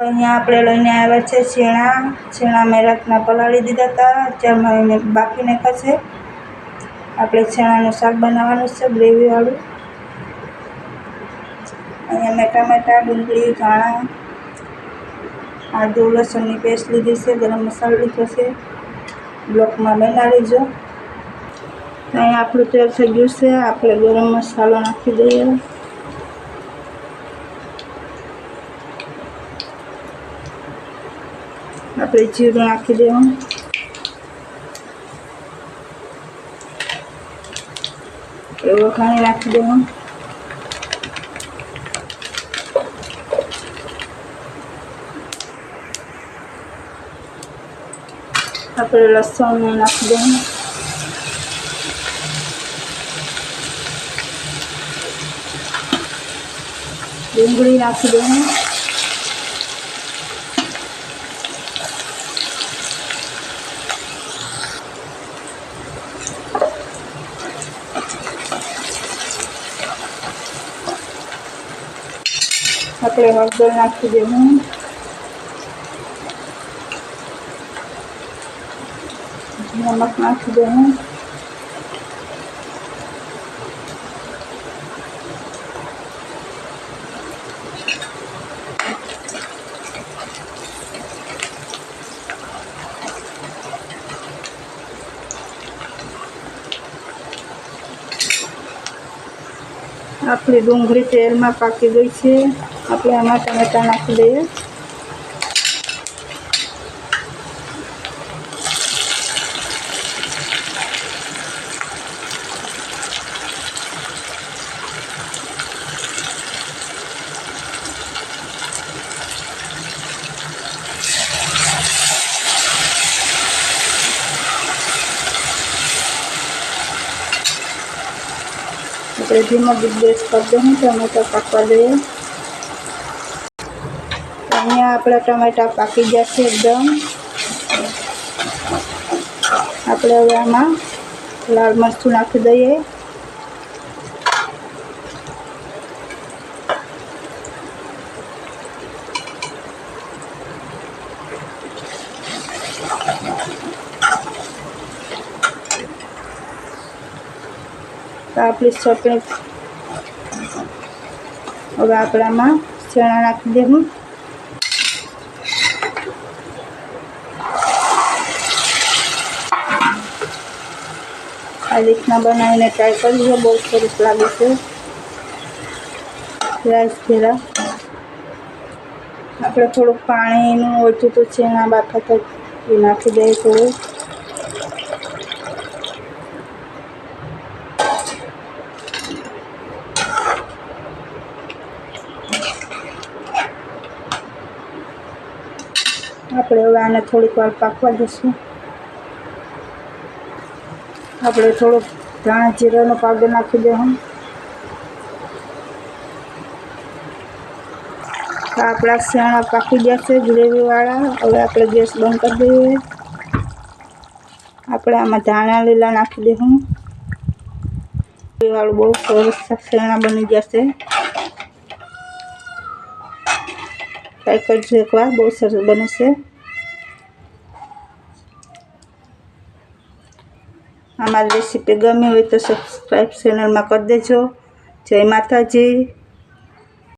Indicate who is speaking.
Speaker 1: અહીંયા આપણે લઈને આવ્યા છે ચણા ચણા મેં રાતના પલાળી દીધા હતા. એને બાકી નાખ્યા છે આપણે ચણાનું શાક બનાવવાનું છે, ગ્રેવીવાળું. અહીંયા મેં ટામેટા, ડુંગળી, ધાણા, આદુ, લસણની પેસ્ટ લીધી છે, ગરમ મસાલો લીધો છે. બ્લોકમાં બનાવી લેજો અહીંયા આપણું તૈયાર થઈ ગયું છે. આપણે ગરમ મસાલો નાખી દઈએ. આપણે જીરું નાખી દેવું એ વઘાણી નાખી દેવું આપણે લસણ નાખી દેવું ડુંગળી નાખી દેવું આપણે હળદર નાખી દેવું નમક નાખી દેવું આપણી ડુંગળી તેલમાં પાકી ગઈ છે. આપણે આમાં ટમેટા નાખી દઈએ. આપણે ધીમો ગેસ કરી દઉં ટમેટા પાકવા દઈએ. અહીંયા આપણા ટમેટા પાકી જશે એકદમ. આપણે હવે આમાં લાલ મરચું નાખી દઈએ. આપણી ચટણી હવે આપણામાં ચણા નાખી દેવું આ રીતના બનાવીને ટ્રાય કરીએ બહુ સરસ લાગે છે. રાઈસ ઘેરા. આપણે થોડુંક પાણીનું ઓછું તો ચણા બાફા તો નાખી દઈએ થોડું આપણે હવે આને થોડીક વાર પાકવા દઈશું આપણે થોડોક ધાણા જીરાનો પાવડર નાખી દઉં આપણા શેણા પાકી ગયા છે, ગ્રેવીવાળા. હવે આપણે ગેસ બંધ કરી દઈએ. આપણે આમાં ધાણા લીલા નાખી દઈશું વાળું બહુ સરસ શેણા બની જશે ટ્રાય કરજો એકવાર બહુ સરસ બને છે. અમારી રેસીપી ગમી હોય તો સબસ્ક્રાઈબ ચેનલમાં કરી દેજો. જય માતાજી.